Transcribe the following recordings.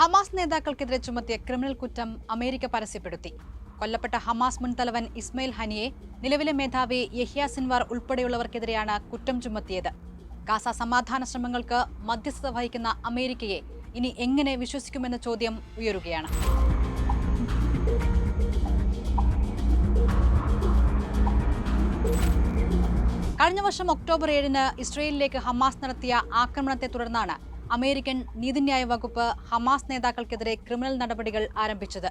Hamas നേതാക്കൾക്കെതിരെ ചുമത്തിയ criminal കുറ്റം America പരസ്യപ്പെടുത്തി. കൊല്ലപ്പെട്ട ഹമാസ് മുൻ തലവൻ ഇസ്മയിൽ ഹനിയെ നിലവിലെ മേധാവി യഹ്യ സിൻവാർ ഉൾപ്പെടെയുള്ളവർക്കെതിരെയാണ് കുറ്റം ചുമത്തിയത്. ഗാസ സമാധാന ശ്രമങ്ങൾക്ക് മധ്യസ്ഥത വഹിക്കുന്ന അമേരിക്കയെ ഇനി എങ്ങനെ വിശ്വസിക്കുമെന്ന ചോദ്യം ഉയരുകയാണ്. കഴിഞ്ഞ വർഷം ഒക്ടോബർ ഏഴിന് ഇസ്രയേലിലേക്ക് ഹമാസ് നടത്തിയ ആക്രമണത്തെ തുടർന്നാണ് അമേരിക്കൻ നീതിന്യായ വകുപ്പ് ഹമാസ് നേതാക്കൾക്കെതിരെ ക്രിമിനൽ നടപടികൾ ആരംഭിച്ചത്.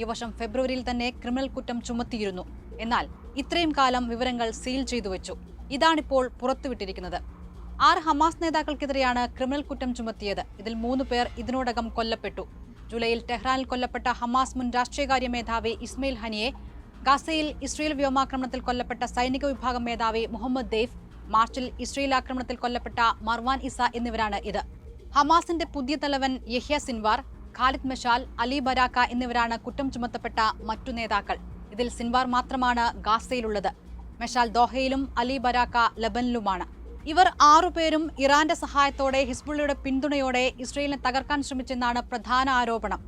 ഈ വർഷം ഫെബ്രുവരിയിൽ തന്നെ ക്രിമിനൽ കുറ്റം ചുമത്തിയിരുന്നു. എന്നാൽ ഇത്രയും കാലം വിവരങ്ങൾ സീൽ ചെയ്തു വെച്ചു. ഇതാണിപ്പോൾ പുറത്തുവിട്ടിരിക്കുന്നത്. ആറ് ഹമാസ് നേതാക്കൾക്കെതിരെയാണ് ക്രിമിനൽ കുറ്റം ചുമത്തിയത്. ഇതിൽ മൂന്ന് പേർ ഇതിനോടകം കൊല്ലപ്പെട്ടു. ജൂലൈയിൽ ടെഹ്റാനിൽ കൊല്ലപ്പെട്ട ഹമാസ് മുൻ രാഷ്ട്രീയകാര്യ മേധാവി ഇസ്മയിൽ ഹനിയെ ഗാസയിൽ ഇസ്രയേൽ വ്യോമാക്രമണത്തിൽ കൊല്ലപ്പെട്ട സൈനിക വിഭാഗം മേധാവി മുഹമ്മദ് ദേഫ് മാർച്ചിൽ ഇസ്രയേൽ ആക്രമണത്തിൽ കൊല്ലപ്പെട്ട മർവാൻ ഇസ എന്നിവരാണ് ഇത്. ഹമാസിന്റെ പുതിയ തലവൻ Yahya Sinwar Khaled Mashal Ali Baraka എന്നിവരാണ് കുറ്റം ചുമത്തപ്പെട്ട മറ്റു നേതാക്കൾ. ഇതിൽ സിൻവാർ മാത്രമാണ് ഗാസയിലുള്ളത്. മെഷാൽ ദോഹയിലും അലി ബരാക്ക ലബനിലുമാണ്. ഇവർ ആറുപേരും ഇറാന്റെ സഹായത്തോടെ ഹിസ്ബുള്ളയുടെ പിന്തുണയോടെ ഇസ്രയേലിനെ തകർക്കാൻ ശ്രമിച്ചെന്നാണ് പ്രധാന ആരോപണം.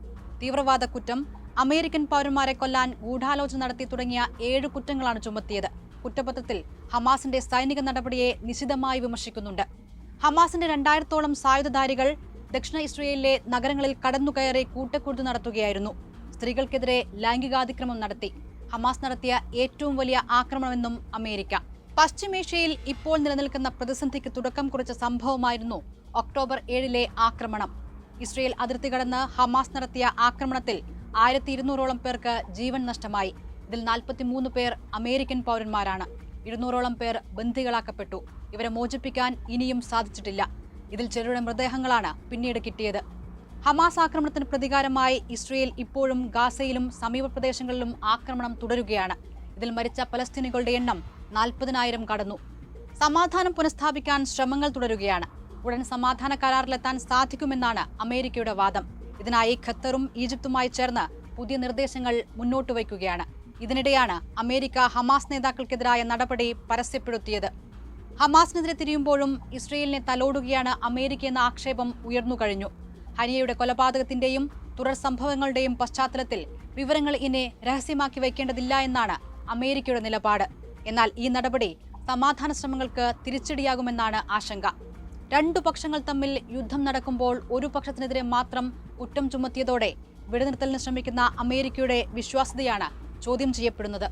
തീവ്രവാദ കുറ്റം അമേരിക്കൻ പൗരന്മാരെ കൊല്ലാൻ ഗൂഢാലോചന നടത്തി തുടങ്ങിയ ഏഴ് കുറ്റങ്ങളാണ് ചുമത്തിയത്. കുറ്റപത്രത്തിൽ ഹമാസിന്റെ സൈനിക നടപടിയെ നിശിതമായി വിമർശിക്കുന്നുണ്ട്. ഹമാസിന്റെ രണ്ടായിരത്തോളം സായുധധാരികൾ ദക്ഷിണ ഇസ്രയേലിലെ നഗരങ്ങളിൽ കടന്നുകയറി കൂട്ടക്കൂട്ടു നടത്തുകയായിരുന്നു. സ്ത്രീകൾക്കെതിരെ ലൈംഗികാതിക്രമം നടത്തി. ഹമാസ് നടത്തിയ ഏറ്റവും വലിയ ആക്രമണമെന്നും അമേരിക്ക. പശ്ചിമേഷ്യയിൽ ഇപ്പോൾ നിലനിൽക്കുന്ന പ്രതിസന്ധിക്ക് തുടക്കം കുറിച്ച സംഭവമായിരുന്നു ഒക്ടോബർ ഏഴിലെ ആക്രമണം. ഇസ്രയേൽ അതിർത്തി കടന്ന് ഹമാസ് നടത്തിയ ആക്രമണത്തിൽ ആയിരത്തി ഇരുന്നൂറോളം പേർക്ക് ജീവൻ നഷ്ടമായി. ഇതിൽ നാൽപ്പത്തിമൂന്ന് പേർ അമേരിക്കൻ പൗരന്മാരാണ്. ഇരുന്നൂറോളം പേർ ബന്ദികളാക്കപ്പെട്ടു. ഇവരെ മോചിപ്പിക്കാൻ ഇനിയും സാധിച്ചിട്ടില്ല. ഇതിൽ ചിലരുടെ മൃതദേഹങ്ങളാണ് പിന്നീട് കിട്ടിയത്. ഹമാസ് ആക്രമണത്തിന് പ്രതികാരമായി ഇസ്രയേൽ ഇപ്പോഴും ഗാസയിലും സമീപ പ്രദേശങ്ങളിലും ആക്രമണം തുടരുകയാണ്. ഇതിൽ മരിച്ച പലസ്തീനികളുടെ എണ്ണം നാൽപ്പതിനായിരം കടന്നു. സമാധാനം പുനഃസ്ഥാപിക്കാൻ ശ്രമങ്ങൾ തുടരുകയാണ്. ഉടൻ സമാധാന കരാറിലെത്താൻ സാധിക്കുമെന്നാണ് അമേരിക്കയുടെ വാദം. ഇതിനായി ഖത്തറും ഈജിപ്തുമായി ചേർന്ന് പുതിയ നിർദ്ദേശങ്ങൾ മുന്നോട്ട് വയ്ക്കുകയാണ്. ഇതിനിടെയാണ് അമേരിക്ക ഹമാസ് നേതാക്കൾക്കെതിരായ നടപടി പരസ്യപ്പെടുത്തിയത്. ഹമാസിനെതിരെ തിരിയുമ്പോഴും ഇസ്രയേലിനെ തലോടുകയാണ് അമേരിക്ക എന്ന ആക്ഷേപം ഉയർന്നു കഴിഞ്ഞു. ഹനിയയുടെ കൊലപാതകത്തിന്റെയും തുടർ സംഭവങ്ങളുടെയും പശ്ചാത്തലത്തിൽ വിവരങ്ങൾ ഇനി രഹസ്യമാക്കി വയ്ക്കേണ്ടതില്ല എന്നാണ് അമേരിക്കയുടെ നിലപാട്. എന്നാൽ ഈ നടപടി സമാധാന ശ്രമങ്ങൾക്ക് തിരിച്ചടിയാകുമെന്നാണ് ആശങ്ക. രണ്ടു പക്ഷങ്ങൾ തമ്മിൽ യുദ്ധം നടക്കുമ്പോൾ ഒരു പക്ഷത്തിനെതിരെ മാത്രം കുറ്റം ചുമത്തിയതോടെ വെടിനിർത്തലിന് ശ്രമിക്കുന്ന അമേരിക്കയുടെ വിശ്വാസ്യതയാണ് ചോദ്യം ചെയ്യപ്പെടുന്നത്.